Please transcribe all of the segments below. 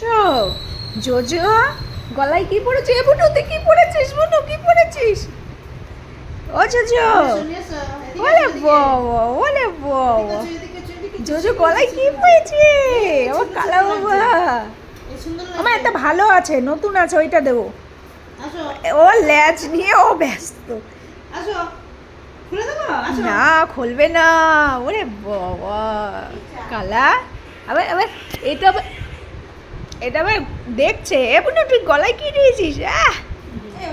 চো জোজো, গলায় কি পড়েছে? এ বুনু তুই কি পড়েছিস বুনু কি পড়েছিস? ও জোজো, ওলে বাবা ওলে বাবা জোজো, গলায় কি পড়েছে? আমার কালা বাবা আমার একটা ভালো আছে, নতুন আছে, ওইটা দেবো। ও ল্যাচ নিয়ে ও ব্যস্ত। না, খুলবে না, ওরে বাবা। কালা, আবার আবার, এটা এটা আবার দেখছে এখন তুই গলায় কি দিয়েছিস? আহ!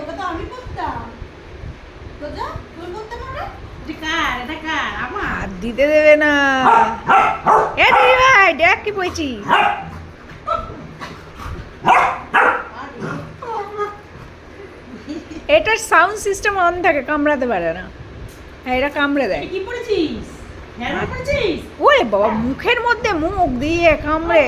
ওটা তো আমি করতাম। দিতে দেবে না। এ দিদি ভাই দেখ কি বইছি এটার সাউন্ড সিস্টেম অন থাকে কামড়াতে পারে না। হ্যাঁ এটা কামড়ে দেয়। কি পড়েছিস? ওরে বাবা মুখের মধ্যে মুখ দিয়ে কামড়ে।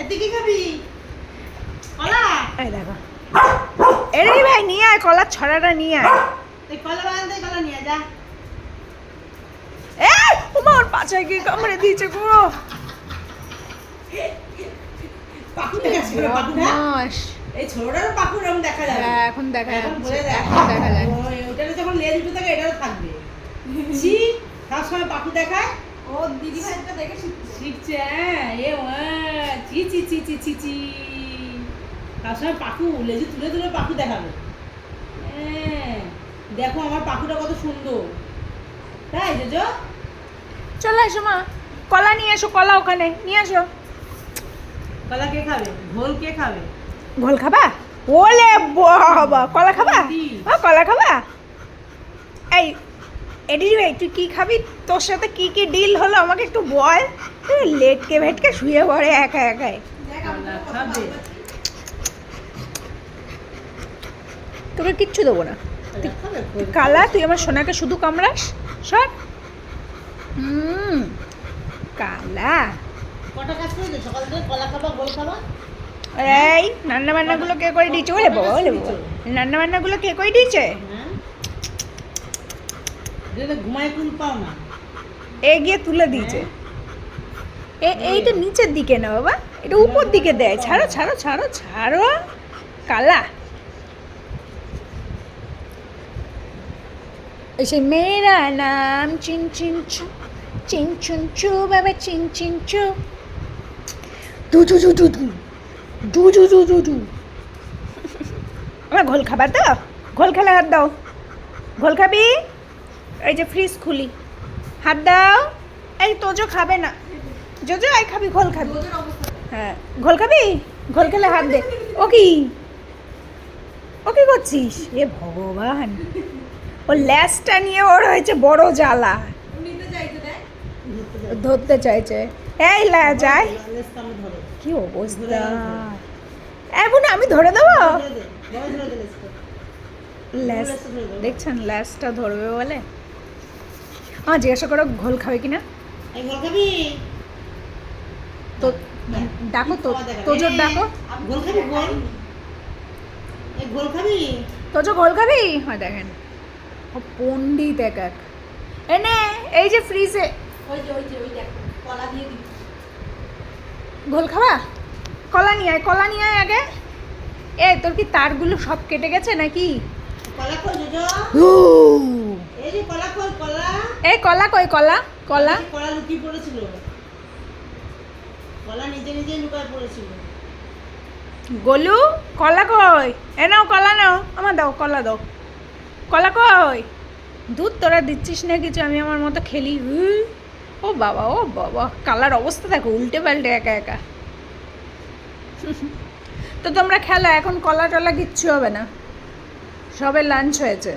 এতে কি খাবি। কলা? এই দেখো। এরে ভাই নিয়ে আয় কলার ছড়াটা নিয়ে আয়। এই কলা বাগান থেকে কলা নিয়ে যা। এ তোমার পাছায় কি কামড়ে দিয়েছে গো। পাখু দেখাচ্ছি পাখু এই ছোটটারও পাখু এরকম দেখা যাবে। হ্যাঁ এখন দেখা এখন যাচ্ছে এখন দেখা যায় ওটারে যখন লেজ উঠে থাকে এটারও থাকবে। ছি তার সময় পাখু দেখায়। ও দিদি ভাইটা দেখে শিখছে। শিখছে হ্যাঁ এ ওয়া, চি চি চি চি চি। তার সময় পাখু লেজে তুলে তুলে পাখু দেখাবে। হ্যাঁ দেখো আমার পাখুটা কত সুন্দর। তাই জেজো? চলে এসো মা। কলা নিয়ে এসো কলা ওখানে। নিয়ে এসো। কলা কে খাবে? ঘোল কে খাবে? ঘোল খাবা? ওলে বাবা কলা খাবা। ও কলা খাবা? এই এডি তুই কি খাবি? তোর সাথে কি কি ডিল হলো আমাকে একটু বল। লেটকে ভেটকে শুয়ে পড়ে একা একাই। তোকে কিচ্ছু দেবো না। কালা তুই আমার সোনাকে শুধু কামড়াস? সব? হুম কালা। এই রান্না বান্নাগুলো কে করে দিয়েছে? ওলে বাবা ওলে বান্নাগুলো কে করে দিয়েছে? এ গিয়ে তুলে দিয়েছে। এইটা নিচের দিকে না বাবা। এটা উপর দিকে দেয়। ছাড়ো ছাড়ো ছাড়ো ছাড়ো। কালা। এসে মেরা নাম চিন চিন চু, চিন চুন চু বাবা, চিন চিন চু। দু দু দু দু দু। দু দু দু দু আমার ঘোল খাবার তো ঘোল খেলে হাত দাও। ঘোল খাবি? এই যে ফ্রিজ খুলি। হাত দাও। এই তোজো খাবে না। জোজো এই খাবি, ঘোল খাবি। হ্যাঁ ঘোল খাবি? ঘোল খেলে হাত দে। ও কি? ও কি করছিস? এ ভগবান। ও ল্যাসটা নিয়ে ওর হয়েছে বড় জ্বালা। ধরতে চাইছে। এই যায় কি অবস্থা? এখন আমি ধরে দেবো। ল্যাস দেখছেন ল্যাসটা ধরবে বলে? আমার জিজ্ঞাসা করো, ঘোল খাবে কিনা? গোল খাবি? ডাকো তো খাওয়া তোজোর ডাকো। গোল খাবি গোল। এই গোল খাবি তোজো ঘোল খাবি হয় দেখেন। ও পন্ডিত এক এক। এনে এই যে ফ্রিজে। ওই যে ওই যে ওই দেখ কলা দিয়ে দিবি। ঘোল খাবা? কলা নিয়ে আয় কলা নিয়ে আয় আগে। এ তোর কি তারগুলো সব কেটে গেছে নাকি? এই যে কলা কই কলা। কলা কই কলা? গোলু কলা কই? এ নাও কলা নাও, আমার দাও, কলা দাও। কলা কই? দুধ তোরা দিচ্ছিস না কিছু? আমি আমার মতো খেলি। ও বাবা ও বাবা, কালার অবস্থা দেখো, উল্টে পাল্টে একা একা। তো তোমরা খেলো, এখন কলা টলা কিচ্ছু হবে না। সবে লাঞ্চ হয়েছে।